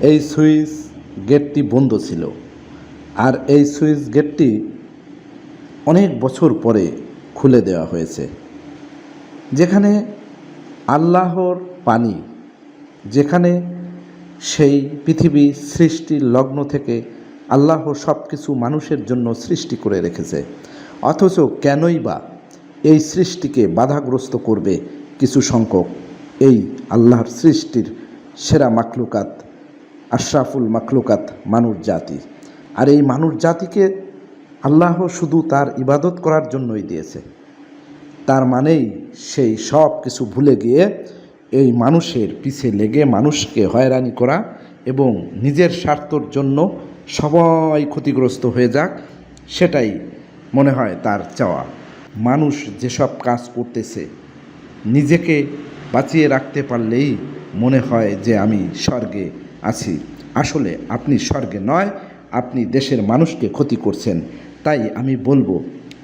এই সুইচ গেটটি বন্ধ ছিল। আর এই সুইচ গেটটি অনেক বছর পরে খুলে দেওয়া হয়েছে। যেখানে আল্লাহর পানি যেখানে সেই পৃথিবী সৃষ্টির লগ্ন থেকে আল্লাহ সব কিছু মানুষের জন্য সৃষ্টি করে রেখেছে। অথচ কেনই বা এই সৃষ্টিকে বাধাগ্রস্ত করবে কিছু সংখ্যক এই আল্লাহর সৃষ্টির সেরা মাখলুকাত আশরাফুল মাখলুকাত মানুষ জাতি। আর এই মানুষ জাতিকে আল্লাহ শুধু তার ইবাদত করার জন্যই দিয়েছে। তার মানেই সেই সব কিছু ভুলে গিয়ে এই মানুষের পিছে লেগে মানুষকে হয়রানি করা এবং নিজের স্বার্থর জন্য সবাই ক্ষতিগ্রস্ত হয়ে যাক, সেটাই মনে হয় তার চাওয়া। মানুষ যেসব কাজ করতেছে, নিজেকে বাঁচিয়ে রাখতে পারলেই মনে হয় যে আমি স্বর্গে আছি। আসলে আপনি স্বর্গে নয়, আপনি দেশের মানুষকে ক্ষতি করছেন। তাই আমি বলব,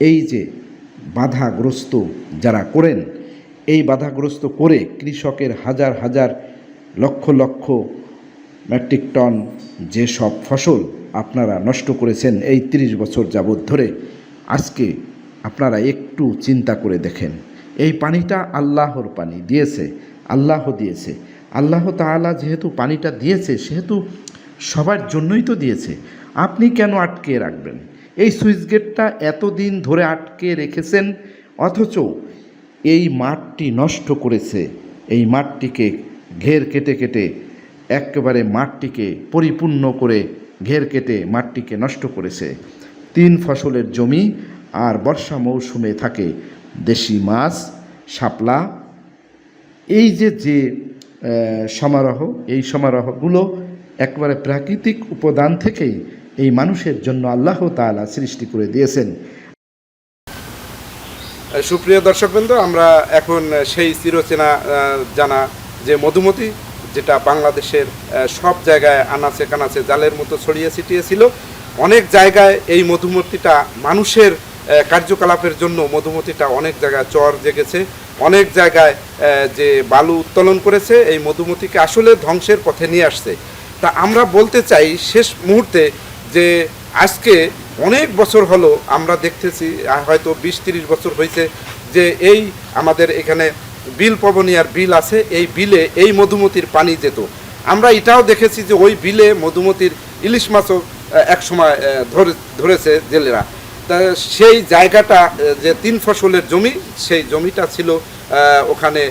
এই যে বাধাগ্রস্ত যারা করেন, এই বাধাগ্রস্ত করে কৃষকের হাজার হাজার লক্ষ লক্ষ মেট্রিক টন যেসব ফসল আপনারা নষ্ট করেছেন এই ৩০ বছর যাবৎ ধরে, আজকে আপনারা একটু চিন্তা করে দেখেন। এই পানিটা আল্লাহর পানি দিয়েছে, আল্লাহ দিয়েছে। আল্লাহ তাআলা যেহেতু পানিটা দিয়েছে, সেহেতু সবার জন্যই তো দিয়েছে। আপনি কেন আটকে রাখবেন? এই সুইচ গেটটা এতদিন ধরে আটকে রেখেছেন, অথচ এই মাঠটি নষ্ট করেছে। এই মাঠটিকে ঘের কেটে কেটে একেবারে মাঠটিকে পরিপূর্ণ করে ঘের কেটে মাঠটিকে নষ্ট করেছে। তিন ফসলের জমি আর বর্ষা মৌসুমে থাকে দেশি মাছ, শাপলা। এই যে যে সমারোহ। এই সমারোহগুলো একবারে প্রাকৃতিক উপাদান থেকেই এই মানুষের জন্য আল্লাহ তাআলা সৃষ্টি করে দিয়েছেন। সুপ্রিয় দর্শকবৃন্দ, আমরা এখন সেই চিরচেনা জানা যে মধুমতি, যেটা বাংলাদেশের সব জায়গায় আনাচে কানাচে জালের মতো ছড়িয়ে ছিটিয়ে ছিল, অনেক জায়গায় এই মধুমতিটা মানুষের কার্যকলাপের জন্য মধুমতিটা অনেক জায়গায় চর জেগেছে। অনেক জায়গায় যে বালু উত্তোলন করেছে, এই মধুমতিকে আসলে ধ্বংসের পথে নিয়ে আসছে। তা আমরা বলতে চাই শেষ মুহূর্তে যে আজকে অনেক বছর হলো আমরা দেখতেছি হয়তো বিশ তিরিশ বছর হয়েছে যে এই আমাদের এখানে বিল পবনিয়ার বিল আছে, এই বিলে এই মধুমতির পানি যেত। আমরা এটাও দেখেছি যে ওই বিলে মধুমতির ইলিশ মাছও এক সময় ধরে, ধরেছে জেলেরা। তা সেই জায়গাটা যে তিন ফসলের জমি, সেই জমিটা ছিল ওখানে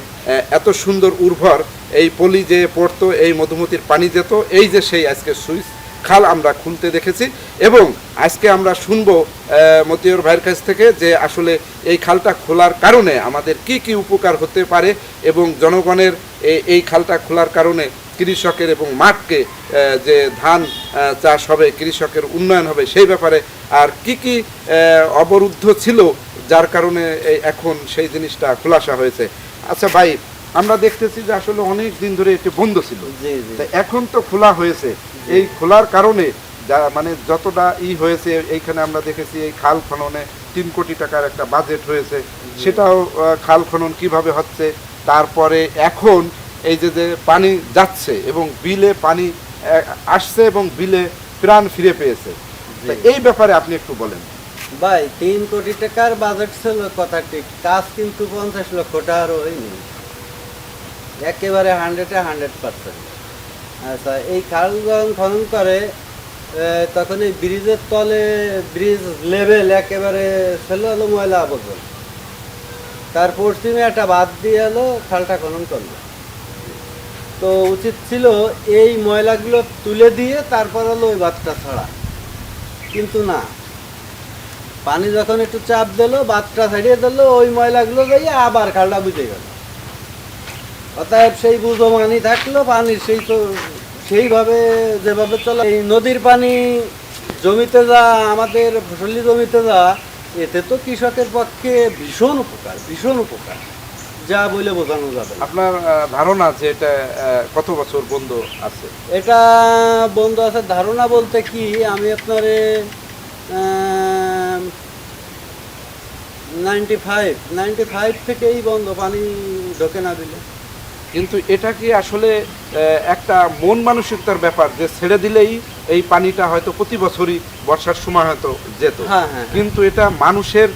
এত সুন্দর উর্বর। এই পলি যে পড়তো, এই মধুমতির পানি যেত, এই যে সেই আজকে সুইচ খাল আমরা খুলতে দেখেছি এবং আজকে আমরা শুনব মতিয়র ভাইয়ের কাছ থেকে যে আসলে এই খালটা খোলার কারণে আমাদের কি কি উপকার হতে পারে এবং জনগণের এই- খালটা খোলার কারণে কৃষকের এবং মাঠকে যে ধান চাষ হবে কৃষকের উন্নয়ন হবে সেই ব্যাপারে আর কি কি অবরুদ্ধ ছিল যার কারণে এখন সেই জিনিসটা খোলাসা হয়েছে। আচ্ছা ভাই আমরা দেখতেছি যে আসলে অনেক দিন ধরে এটি বন্ধ ছিল। এখন তো খোলা হয়েছে। এই খোলার কারণে যা মানে যতটা ই হয়েছে এইখানে আমরা দেখেছি এই খাল খননে তিন কোটি টাকার একটা বাজেট হয়েছে। সেটাও খাল খনন কীভাবে হচ্ছে তারপরে এখন এই যে যে পানি যাচ্ছে এবং বিলে পানি আসছে এবং বিলে প্রাণ ফিরে পেয়েছে। এই ব্যাপারে আপনি একটু বলেন। ভাই তিন কোটি টাকার বাজেট ছিল কথা ঠিক কাজ কিন্তু পঞ্চাশ লক্ষ টাকারও হয়নি। একেবারে হান্ড্রেডে হান্ড্রেড পার্সেন্ট আচ্ছা এই খাল যখন খনন করে তখন এই ব্রিজের তলে, ব্রিজ লেভেল একেবারে ছিল হলো ময়লা আবর্জন। তার পশ্চিমে একটা বাদ দিয়ে এলো, খালটা খনন করল। তো উচিত ছিল এই ময়লাগুলো তুলে দিয়ে তারপর হলো ওই বাঁধটা ছাড়া। কিন্তু না। পানি যখন একটু চাপ দিল বাতটা ছাড়িয়ে দিল, ওই ময়লাগুলো যাইয়ে আবার খালটা বুঝে গেল। অতএব সেই বুঝো পানি থাকল পানির সেই তো সেইভাবে যেভাবে চলে। এই নদীর পানি জমিতে যা আমাদের ফসলি জমিতে যা এতে তো কৃষকের পক্ষে ভীষণ উপকার ভীষণ উপকার। যা বলে বোঝানো যাবে আপনার ধারণা আছে এটা কত বছর বন্ধ আছে? এটা বন্ধ আছে ধারণা বলতে কি আমি আপনারে নাইনটি ফাইভ নাইনটি ফাইভ থেকেই বন্ধ পানি ঢোকে না দিলে। কিন্তু এটা কি আসলে একটা মন মানসিকতার ব্যাপার যে ছেড়ে দিলেই এই পানিটা হয়তো প্রতি বছরই বর্ষার সময় হয়তো যেত। হ্যাঁ, হ্যাঁ। কিন্তু এটা মানুষের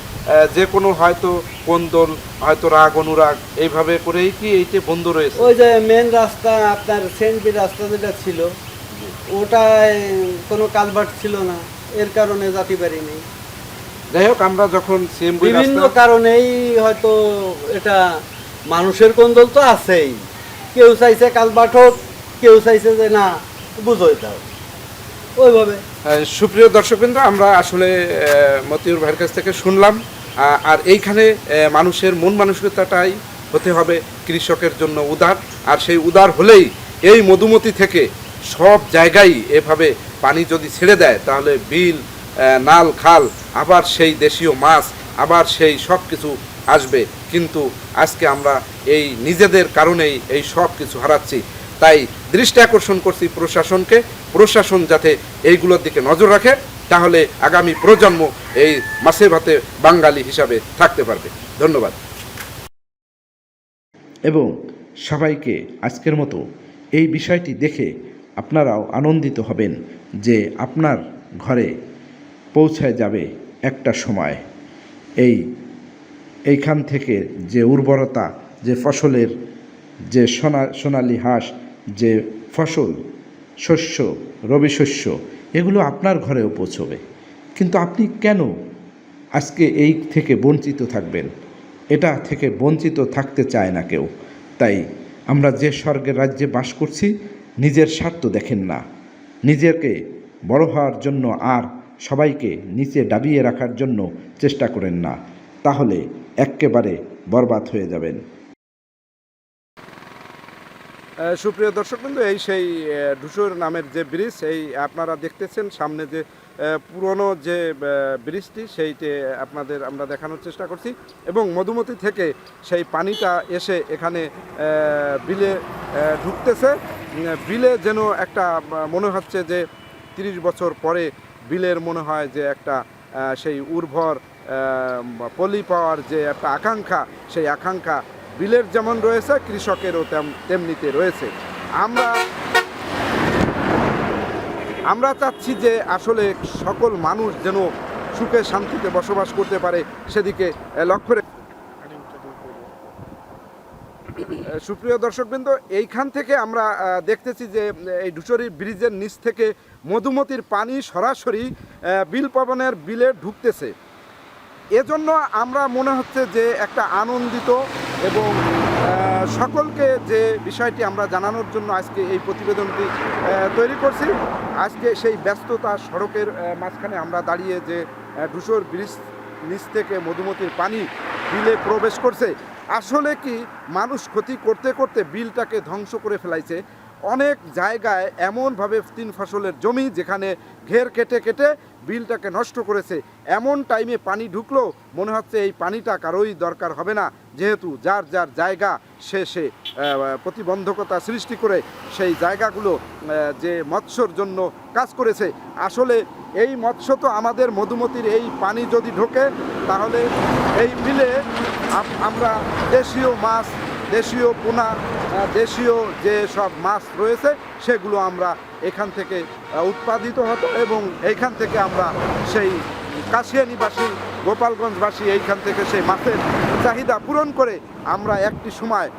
যে কোনো হয়তো কোন্দল হয়তো রাগ অনুরাগ এইভাবে করেই কি এইটা বন্ধ রয়েছে? ওই যে মেন রাস্তা আপনার সেন্টবি রাস্তা যেটা ছিল ওটায় কোনো কালভার্ট ছিল না এর কারণে যাতে নেই। যাই হোক আমরা যখন বিভিন্ন কারণেই হয়তো এটা মানুষের কোন্দল তো আছেই। কেউ চাইছে কালভার্ট হোক, কেউ চাইছে যে না, বুঝোই দাও ওইভাবে। সুপ্রিয় দর্শকবৃন্দ, আমরা আসলে মতিউর ভাইয়ের কাছ থেকে শুনলাম। আর এইখানে মানুষের মন মানসিকতাটাই হতে হবে কৃষকের জন্য উদার। আর সেই উদার হলেই এই মধুমতি থেকে সব জায়গায় এভাবে পানি যদি ছেড়ে দেয়, তাহলে বিল নাল, খাল, আবার সেই দেশীয় মাছ, আবার সেই সব কিছু আসবে, কিন্তু আজকে আমরা এই নিজেদের কারণেই এই সব কিছু হারাচ্ছি। তাই দৃষ্টি আকর্ষণ করছি প্রশাসনকে। প্রশাসন যাতে এইগুলোর দিকে নজর রাখে, তাহলে আগামী প্রজন্ম এই মাছে ভাতে বাঙালি হিসাবে থাকতে পারবে। ধন্যবাদ। এবং সবাইকে আজকের মতো এই বিষয়টি দেখে আপনারাও আনন্দিত হবেন যে আপনার ঘরে পৌঁছায় যাবে একটা সময়। এই এইখান থেকে যে উর্বরতা, যে ফসলের যে সোনা, সোনালি হাঁস, যে ফসল, শস্য, রবি শস্য, এগুলো আপনার ঘরেও পৌঁছবে। কিন্তু আপনি কেন আজকে এই থেকে বঞ্চিত থাকবেন? এটা থেকে বঞ্চিত থাকতে চায় না কেউ। তাই আমরা যে স্বর্গের রাজ্যে বাস করছি, নিজের স্বার্থ দেখেন না। নিজেকে বড় হওয়ার জন্য আর সবাইকে নিচে ডাবিয়ে রাখার জন্য চেষ্টা করেন না। তাহলে এক্কেবারে বরবাদ হয়ে যাবেন। সুপ্রিয় দর্শক দর্শকবৃন্দ, এই সেই ধূসর নামের যে ব্রিজ, এই আপনারা দেখতেছেন সামনে যে পুরনো যে ব্রিজটি, সেইটি আপনাদের আমরা দেখানোর চেষ্টা করছি এবং মধুমতি থেকে সেই পানিটা এসে এখানে বিলে ঢুকতেছে। বিলে যেন একটা মনে হচ্ছে যে, তিরিশ বছর পরে বিলের মনে হয় যে একটা সেই উর্বর পলি পাওয়ার যে একটা আকাঙ্ক্ষা, সেই আকাঙ্ক্ষা বিলের যেমন রয়েছে, কৃষকেরও তেম- তেমনিতে রয়েছে। আমরা আমরা চাচ্ছি যে আসলে সকল মানুষ যেন সুখে শান্তিতে বসবাস করতে পারে, সেদিকে লক্ষ্য রেখে সুপ্রিয় দর্শকবৃন্দ, এইখান থেকে আমরা দেখতেছি যে এই ডুসরি ব্রিজের নিচ থেকে মধুমতির পানি সরাসরি বিল পবনের বিলে ঢুকতেছে। এজন্য আমরা মনে হচ্ছে যে একটা আনন্দিত এবং সকলকে যে বিষয়টি আমরা জানানোর জন্য আজকে এই প্রতিবেদনটি তৈরি করছি, আজকে সেই ব্যস্ততা সড়কের মাঝখানে আমরা দাঁড়িয়ে যে ধূসর ব্রিজ নিচ থেকে মধুমতির পানি বিলে প্রবেশ করছে। আসলে কি মানুষ ক্ষতি করতে করতে বিলটাকে ধ্বংস করে ফেলাইছে। অনেক জায়গায় এমনভাবে তিন ফসলের জমি যেখানে ঘের কেটে কেটে বিলটাকে নষ্ট করেছে। এমন টাইমে পানি ঢুকলো, মনে হচ্ছে এই পানিটা কারোই দরকার হবে না। যেহেতু যার যার জায়গা, সে সে প্রতিবন্ধকতা সৃষ্টি করে সেই জায়গাগুলো যে মৎস্যর জন্য কাজ করেছে। আসলে এই মৎস্য তো আমাদের মধুমতির এই পানি যদি ঢোকে, তাহলে এই বিলে আমরা দেশীয় মাছ দেশীয় পোনা দেশীয় যে সব মাছ রয়েছে, সেগুলো আমরা এখান থেকে উৎপাদিত হতো এবং এইখান থেকে আমরা সেই কাশিয়ানিবাসী গোপালগঞ্জবাসী এইখান থেকে সেই মাছের চাহিদা পূরণ করে আমরা একটি সময়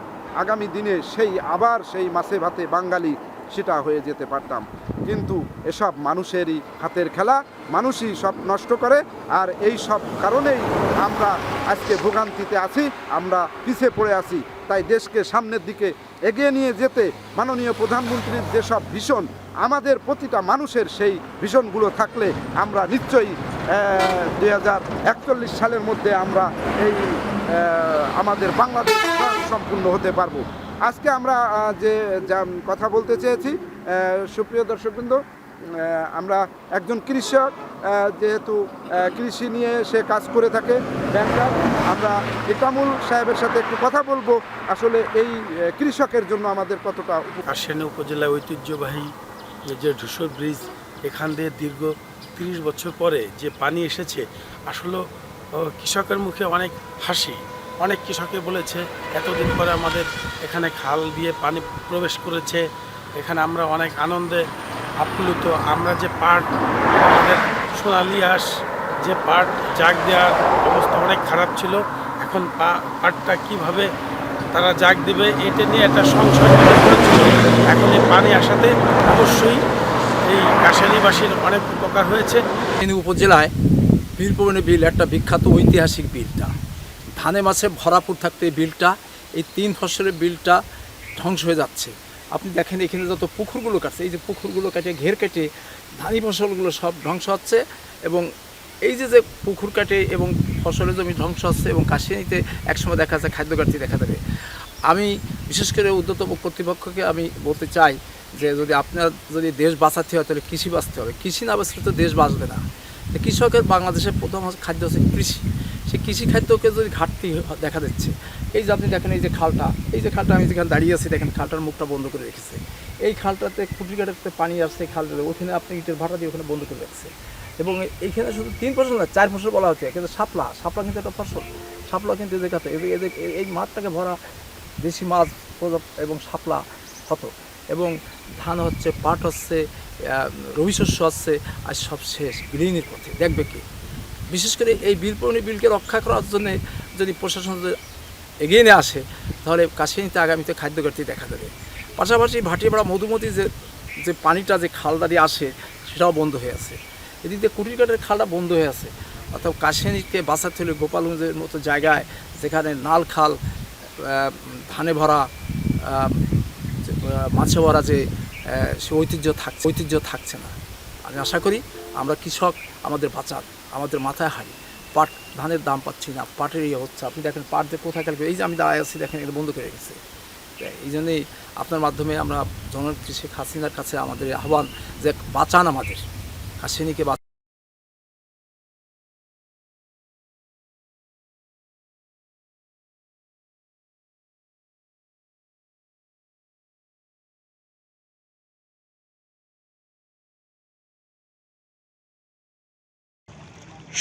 আগামী দিনে সেই, আবার সেই মাছে ভাতে বাঙালি সেটা হয়ে যেতে পারতাম। কিন্তু এসব মানুষেরই হাতের খেলা, মানুষই সব নষ্ট করে আর এই সব কারণেই আমরা আজকে ভোগান্তিতে আছি, আমরা পিছিয়ে পড়ে আছি। তাই দেশকে সামনের দিকে এগিয়ে নিয়ে যেতে মাননীয় প্রধানমন্ত্রীর যেসব ভীষণ, আমাদের প্রতিটা মানুষের সেই ভীষণগুলো থাকলে আমরা নিশ্চয়ই দুই হাজার একচল্লিশ সালের মধ্যে আমরা এই আমাদের বাংলাদেশ সম্পূর্ণ হতে পারব। আজকে আমরা যে কথা বলতে চেয়েছি সুপ্রিয় দর্শকবৃন্দ আমরা একজন কৃষক যেহেতু কৃষি নিয়ে সে কাজ করে থাকে ব্যাংকার আমরা ইকামুল সাহেবের সাথে একটু কথা বলব। আসলে এই কৃষকের জন্য আমাদের কতটা কাশিয়ানী উপজেলায় ঐতিহ্যবাহী যে ধূসর ব্রিজ, এখান দিয়ে দীর্ঘ তিরিশ বছর পরে যে পানি এসেছে, আসলে কৃষকের মুখে অনেক হাসি। অনেক কৃষকে বলেছে, এতদিন পরে আমাদের এখানে খাল দিয়ে পানি প্রবেশ করেছে, এখানে আমরা অনেক আনন্দে আপ্লুত আমরা যে পাট আমাদের সোনালি হাঁস যে পাট জাগ দেওয়ার অবস্থা অনেক খারাপ ছিল, এখন পাটটা কীভাবে তারা জাগ দেবে, এটা নিয়ে একটা সংশয় এখন এই পানি আসাতে অবশ্যই এই কাশানীবাসীর অনেক উপকার হয়েছে। ফেনী উপজেলায় বীরপবনী বিল, একটা বিখ্যাত ঐতিহাসিক বিলটা। ধানে মাছে ভরাপুর থাকতে বিলটা, এই তিন ফসলের বিলটা ধ্বংস হয়ে যাচ্ছে। আপনি দেখেন এখানে যত পুকুরগুলো কাটছে, এই যে পুকুরগুলো কাটে, ঘের কেটে, ধানি ফসলগুলো সব ধ্বংস হচ্ছে এবং এই যে যে পুকুর কাটে এবং ফসলের জমি ধ্বংস হচ্ছে এবং কাশিয়ানিতে একসময় দেখা যাচ্ছে খাদ্য ঘাটতি দেখা দেবে। আমি বিশেষ করে উদ্যতম কর্তৃপক্ষকে আমি বলতে চাই যে যদি আপনার যদি দেশ বাঁচাতে হয়, তাহলে কৃষি বাঁচতে হবে। কৃষি না বাঁচলে তো দেশ বাঁচবে না। কৃষকের বাংলাদেশের প্রথম খাদ্য হচ্ছে কৃষি। সেই কৃষি খাদ্যকে যদি ঘাটতি দেখা দিচ্ছে এই যে আপনি দেখেন, এই যে খালটা, এই যে খালটা আমি যেখানে দাঁড়িয়ে আছি, দেখেন খালটার মুখটা বন্ধ করে রেখেছে। এই খালটাতে খুঁটিঘাটাতে পানি আসছে খালটাতে ওখানে আপনি ইটের ভাড়া দিয়ে ওখানে বন্ধ করে রাখছে। এবং এইখানে শুধু তিন ফসল না, চার ফসল বলা হচ্ছে, কিন্তু শাপলা শাপলা কিন্তু একটা ফসল। শাপলা কিন্তু এদের এদের এই মাঠটাকে ভরা দেশি মাছ এবং শাপলা হতো এবং ধান হচ্ছে, পাট হচ্ছে রবি শস্য হচ্ছে আর সব শেষ, বিলীনের পথে। দেখবে কি? বিশেষ করে এই বিলপণী বিলকে রক্ষা করার জন্য যদি প্রশাসন এগিয়ে নিয়ে আসে, তাহলে কাশিনীতে আগামীতে খাদ্য ঘাটতি দেখা দেবে। পাশাপাশি ভাটিপাড়া মধুমতি যে যে পানিটা, যে খালটা দিয়ে আসে, সেটাও বন্ধ হয়ে আছে। এদিক কুটিরঘাটের খালটা বন্ধ হয়ে আছে। অর্থাৎ কাশিনীকে বাঁচাতে হলে গোপালগঞ্জের মতো জায়গায়, যেখানে নাল খাল ধানে ভরা মাছে ভরা যে সে ঐতিহ্য থাকছে ঐতিহ্য থাকছে না। আমি আশা করি আমরা কৃষক, আমাদের বাঁচান আমাদের মাথায় হারি। পাট, ধানের দাম পাচ্ছি না, পাটের ইয়ে হচ্ছে আপনি দেখেন পাট যে কোথায় কালবে এই যে আমি দাঁড়ায় আছি, দেখেন এটা বন্ধ করে গেছে। এই জন্যই আপনার মাধ্যমে আমরা জননেত্রী শেখ হাসিনার কাছে আমাদের আহ্বান যে বাঁচান আমাদের। হাসিনীকে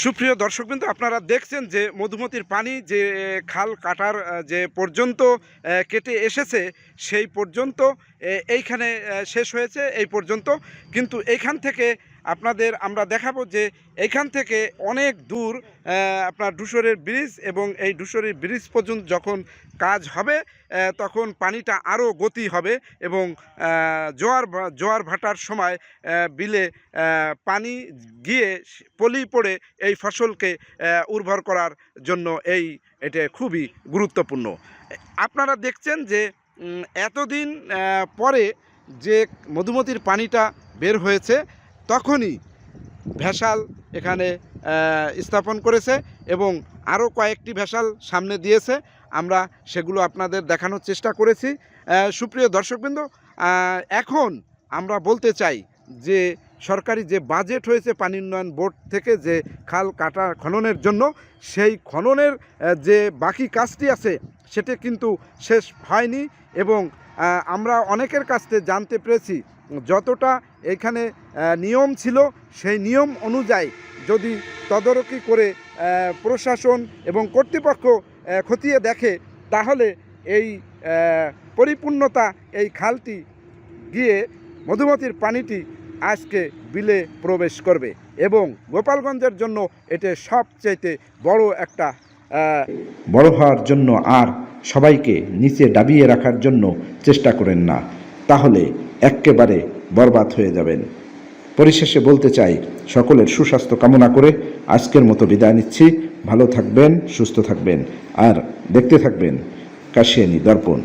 সুপ্রিয় দর্শকবৃন্দ, আপনারা দেখছেন যে মধুমতির পানি যে খাল কাটার যে পর্যন্ত কেটে এসেছে, সেই পর্যন্ত এইখানে শেষ হয়েছে, এই পর্যন্ত। কিন্তু এইখান থেকে আপনাদের আমরা দেখাবো যে, এইখান থেকে অনেক দূর আপনার ডুসরের ব্রিজ এবং এই ডুসরের ব্রিজ পর্যন্ত যখন কাজ হবে তখন পানিটা আরও গতি হবে এবং জোয়ার জোয়ার ভাটার সময় বিলে পানি গিয়ে পলি পড়ে এই ফসলকে উর্বর করার জন্য এই এটা খুবই গুরুত্বপূর্ণ। আপনারা দেখছেন যে এতদিন পরে যে মধুমতির পানিটা বের হয়েছে, তখনই ভেসাল এখানে স্থাপন করেছে এবং আরও কয়েকটি ভেসাল সামনে দিয়েছে। আমরা সেগুলো আপনাদের দেখানোর চেষ্টা করেছি। সুপ্রিয় দর্শকবৃন্দ এখন আমরা বলতে চাই যে সরকারি যে বাজেট হয়েছে পানি উন্নয়ন বোর্ড থেকে যে খাল কাটা খননের জন্য, সেই খননের যে বাকি কাজটি আছে, সেটি কিন্তু শেষ হয়নি এবং আমরা অনেকের কাছ থেকে জানতে পেরেছি যতটা এখানে নিয়ম ছিল, সেই নিয়ম অনুযায়ী যদি তদারকি করে প্রশাসন এবং কর্তৃপক্ষ খতিয়ে দেখে, তাহলে এই পরিপূর্ণতা এই খালটি গিয়ে মধুমতির পানিটি আজকে বিলে প্রবেশ করবে এবং গোপালগঞ্জের জন্য এটা সবচাইতে বড় একটা বড় হওয়ার জন্য আর সবাইকে নিচে ডাবিয়ে রাখার জন্য চেষ্টা করেন না। তাহলে এক্কেবারে বরবাদ হয়ে যাবেন। পরিশেষে বলতে চাই, সকলের সুস্বাস্থ্য কামনা করে আজকের মতো বিদায় নিচ্ছি। ভালো থাকবেন সুস্থ থাকবেন আর দেখতে থাকবেন কাশিয়ানি দর্পণ।